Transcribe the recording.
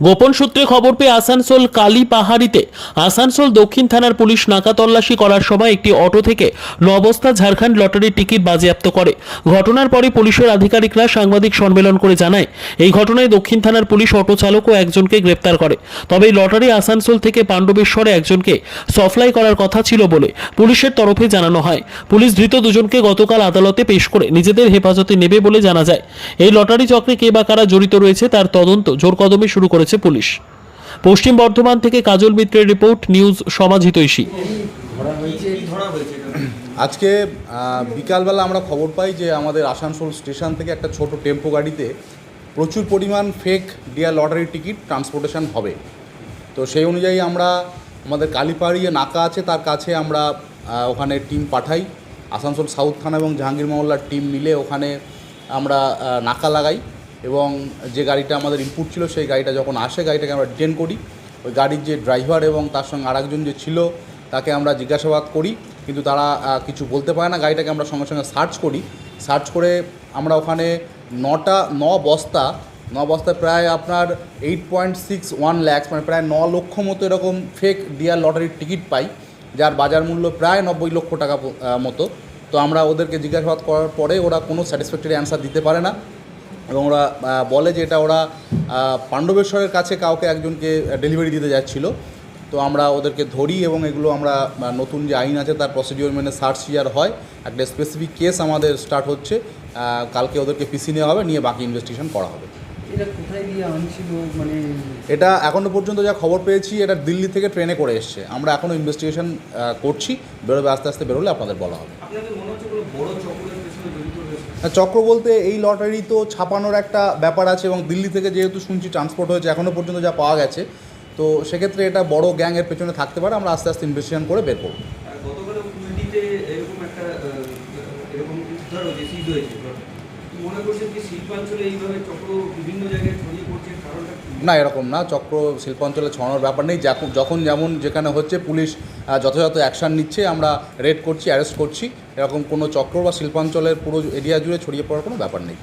গোপন সূত্রে খবর পেয়ে আসানসোল কালী পাহাড়িতে আসানসোল দক্ষিণ থানার পুলিশ নাকা তল্লাশি করার সময় একটি অটো থেকে নবস্থা ঝাড়খণ্ড লটারির টিকিট বাজেয়াপ্ত করে। ঘটনার পরে পুলিশের আধিকারিকরা সাংবাদিক সম্মেলন করে জানায়, এই ঘটনায় দক্ষিণ থানার পুলিশ অটো চালক ও একজনকে গ্রেপ্তার করে। তবে লটারি আসানসোল থেকে পাণ্ডবেশ্বরে একজনকে সফলাই করার কথা ছিল বলে পুলিশের তরফে জানানো হয়। পুলিশ ধৃত দুজনকে গতকাল আদালতে পেশ করে নিজেদের হেফাজতে নেবে বলে জানা যায়। এই লটারি চক্রে কে বা কারা জড়িত রয়েছে তার তদন্ত জোর কদমে শুরু করেছে পুলিশ। পশ্চিম বর্ধমান থেকে কাজল মিত্রের রিপোর্ট, নিউজ সমাজ হিতৈষী আজকে বিকালবেলা আমরা খবর পাই যে আমাদের আসানসোল স্টেশন থেকে একটা ছোট টেম্পো গাড়িতে প্রচুর পরিমাণ ফেক ডিয়ার লটারির টিকিট ট্রান্সপোর্টেশন হবে। তো সেই অনুযায়ী আমরা আমাদের কালীপাড়ি যে নাকা আছে, তার কাছে আমরা ওখানে টিম পাঠাই। আসানসোল সাউথ থানা এবং জাহাঙ্গীর মহল্লার টিম মিলে ওখানে আমরা নাকা লাগাই। এবং যে গাড়িটা আমাদের ইনপুট ছিল, সেই গাড়িটা যখন আসে, গাড়িটাকে আমরা ডিটেন করি। ওই গাড়ির যে ড্রাইভার এবং তার সঙ্গে আরেকজন যে ছিল, তাকে আমরা জিজ্ঞাসাবাদ করি। কিন্তু তারা কিছু বলতে পারে না। গাড়িটাকে আমরা সঙ্গে সঙ্গে সার্চ করি। সার্চ করে আমরা ওখানে নটা, ন বস্তা, ন বস্তায় প্রায় আপনার eight point six one lakhs মানে প্রায় ন লক্ষ মতো এরকম ফেক ডিয়ার লটারির টিকিট পাই, যার বাজার মূল্য প্রায় নব্বই লক্ষ টাকা মতো। তো আমরা ওদেরকে জিজ্ঞাসাবাদ করার পরে ওরা কোনো স্যাটিসফ্যাক্টরি অ্যান্সার দিতে পারে না। এবং ওরা বলে যে এটা ওরা পাণ্ডবেশ্বরের কাছে কাউকে একজনকে ডেলিভারি দিতে যাচ্ছিল। তো আমরা ওদেরকে ধরি এবং এগুলো আমরা নতুন যে আইন আছে তার প্রসিডিওর মেনে সার্চ ইয়ার হয়। একটা স্পেসিফিক কেস আমাদের স্টার্ট হচ্ছে কালকে ওদেরকে পিসি নেওয়া হবে নিয়ে বাকি ইনভেস্টিগেশন করা হবে। এটা মানে এটা এখনও পর্যন্ত যা খবর পেয়েছি এটা দিল্লি থেকে ট্রেনে করে এসছে। আমরা এখনও ইনভেস্টিগেশন করছি বেরোবে আস্তে আস্তে বেরোলে আপনাদের বলা হবে। হ্যাঁ, চক্র বলতে এই লটারি তো ছাপানোর একটা ব্যাপার আছে এবং দিল্লি থেকে যেহেতু শুনছি ট্রান্সপোর্ট হয়েছে এখনও পর্যন্ত যা পাওয়া গেছে তো সেক্ষেত্রে এটা বড় গ্যাংয়ের পেছনে থাকতে পারে। আমরা আস্তে আস্তে ইনভেস্টিগেশন করে বের করব। এরকম একটা এরকম কিছু ধরো যে সিজ হয়েছে না, এরকম না। চক্র শিল্পাঞ্চলে ছড়ানোর ব্যাপার নেই। যখন যেমন যেখানে হচ্ছে পুলিশ যথাযথ অ্যাকশান নিচ্ছে, আমরা রেড করছি অ্যারেস্ট করছি। এরকম কোনো চক্র বা শিল্পাঞ্চলের পুরো এরিয়া জুড়ে ছড়িয়ে পড়ার কোনো ব্যাপার নেই।